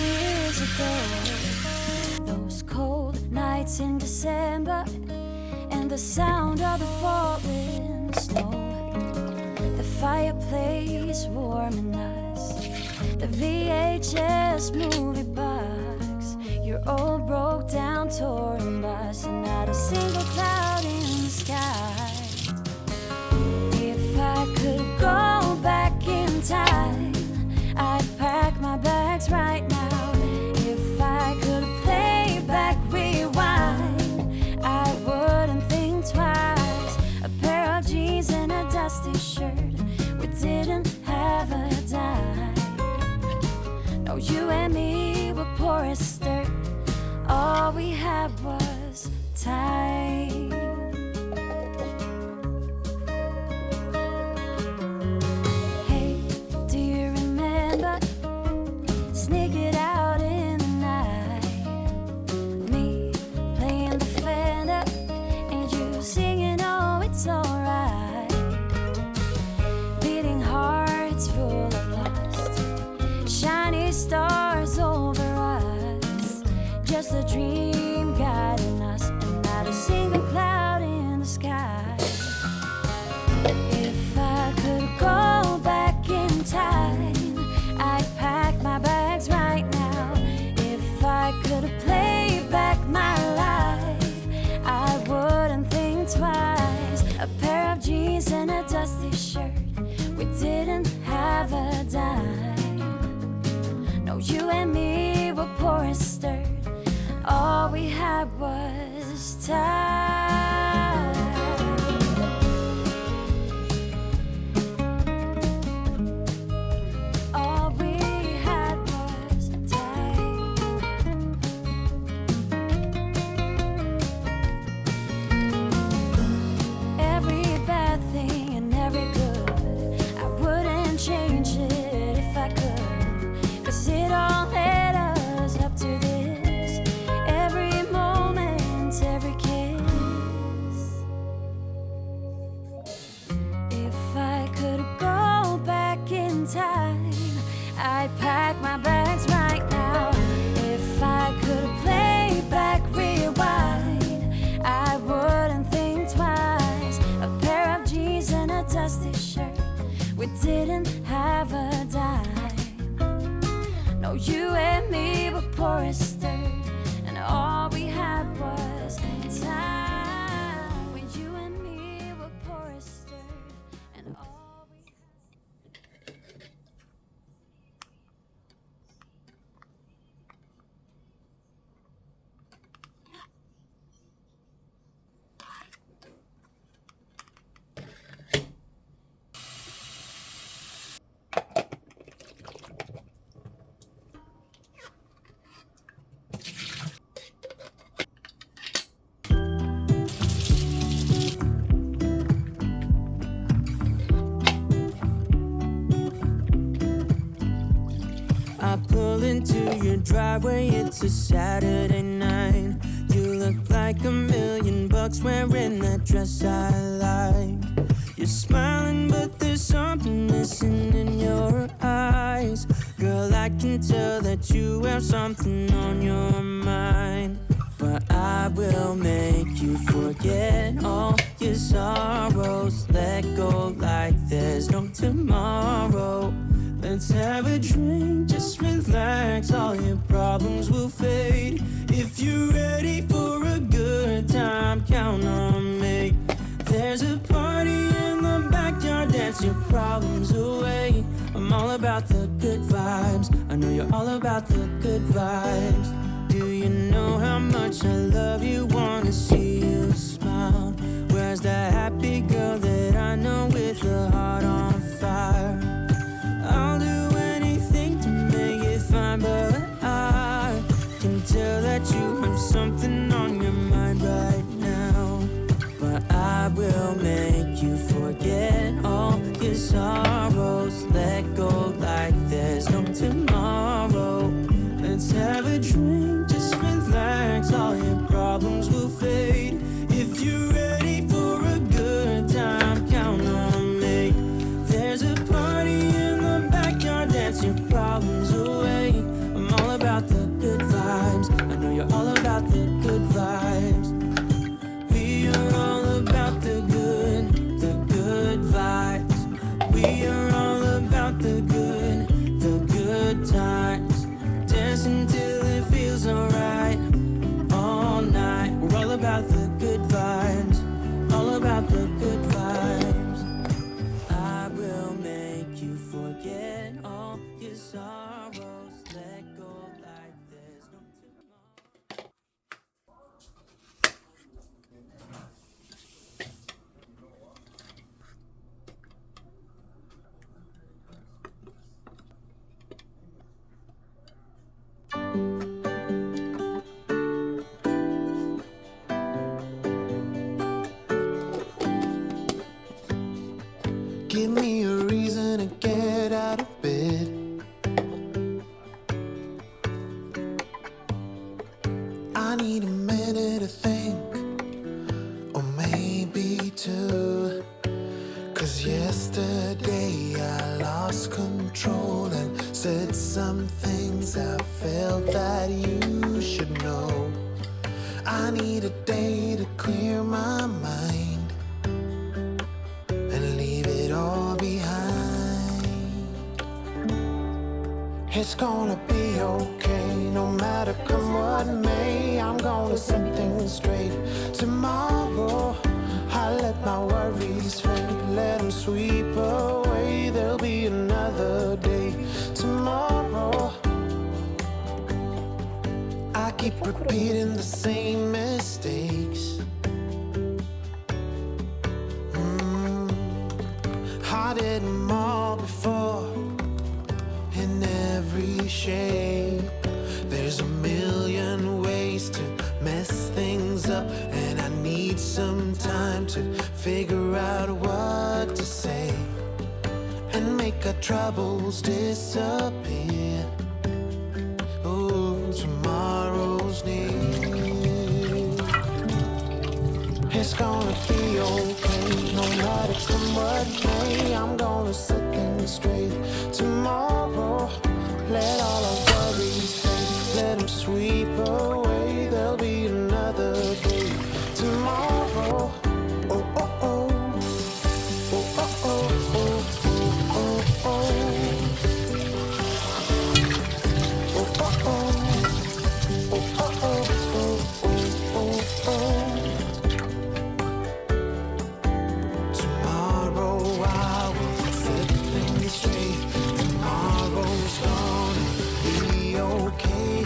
years ago. Those cold nights in December and the sound of the falling snow. The fireplace warming us, the VHS movie box, your old broke down touring bus, and not a single cloud in the sky. Was time. Hey, do you remember? Out in the night. Me playing the fender and you singing, oh, it's alright. Beating hearts full of lust, shiny stars over us. Just a dream I'd pack my bags right now. If I could play back, rewind, I wouldn't think twice. A pair of jeans and a dusty shirt. We didn't have a dime. No, you and me were poor as dirt, driveway, it's a Saturday night. You look like a million bucks wearing that dress I like. You're smiling, but there's something missing in your eyes. Girl, I can tell that you have something on your mind. But I will make you forget all your sorrows. Let go like there's no tomorrow. Let's have a drink, just relax. All your problems will fade. If you're ready for a good time, count on me. There's a party in the backyard, dance your problems away. I'm all about the good vibes. I know you're all about the good vibes. Do you know how much I love you? Wanna see you smile. Where's that happy girl that I know with a heart on fire? Tell that you have something on your mind right now. But I will make you forget all your sorrows. Let go like there's no tomorrow. Let's have a drink, things I felt that you should know. I need a day to clear my mind and leave it all behind. It's gonna be okay, no matter come what may. I'm gonna set things straight. Tomorrow, I let my worries fade, let them sweep away. There'll be another day. Tomorrow, keep repeating the same mistakes. Mm. I them all before in every shape. There's a million ways to mess things up, and I need some time to figure out what to say and make our troubles disappear. Tomorrow's. It's gonna be okay, no matter come what may. I'm gonna set things straight tomorrow. Let all our worries fade, let them sweep away.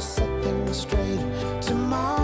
to set things straight tomorrow.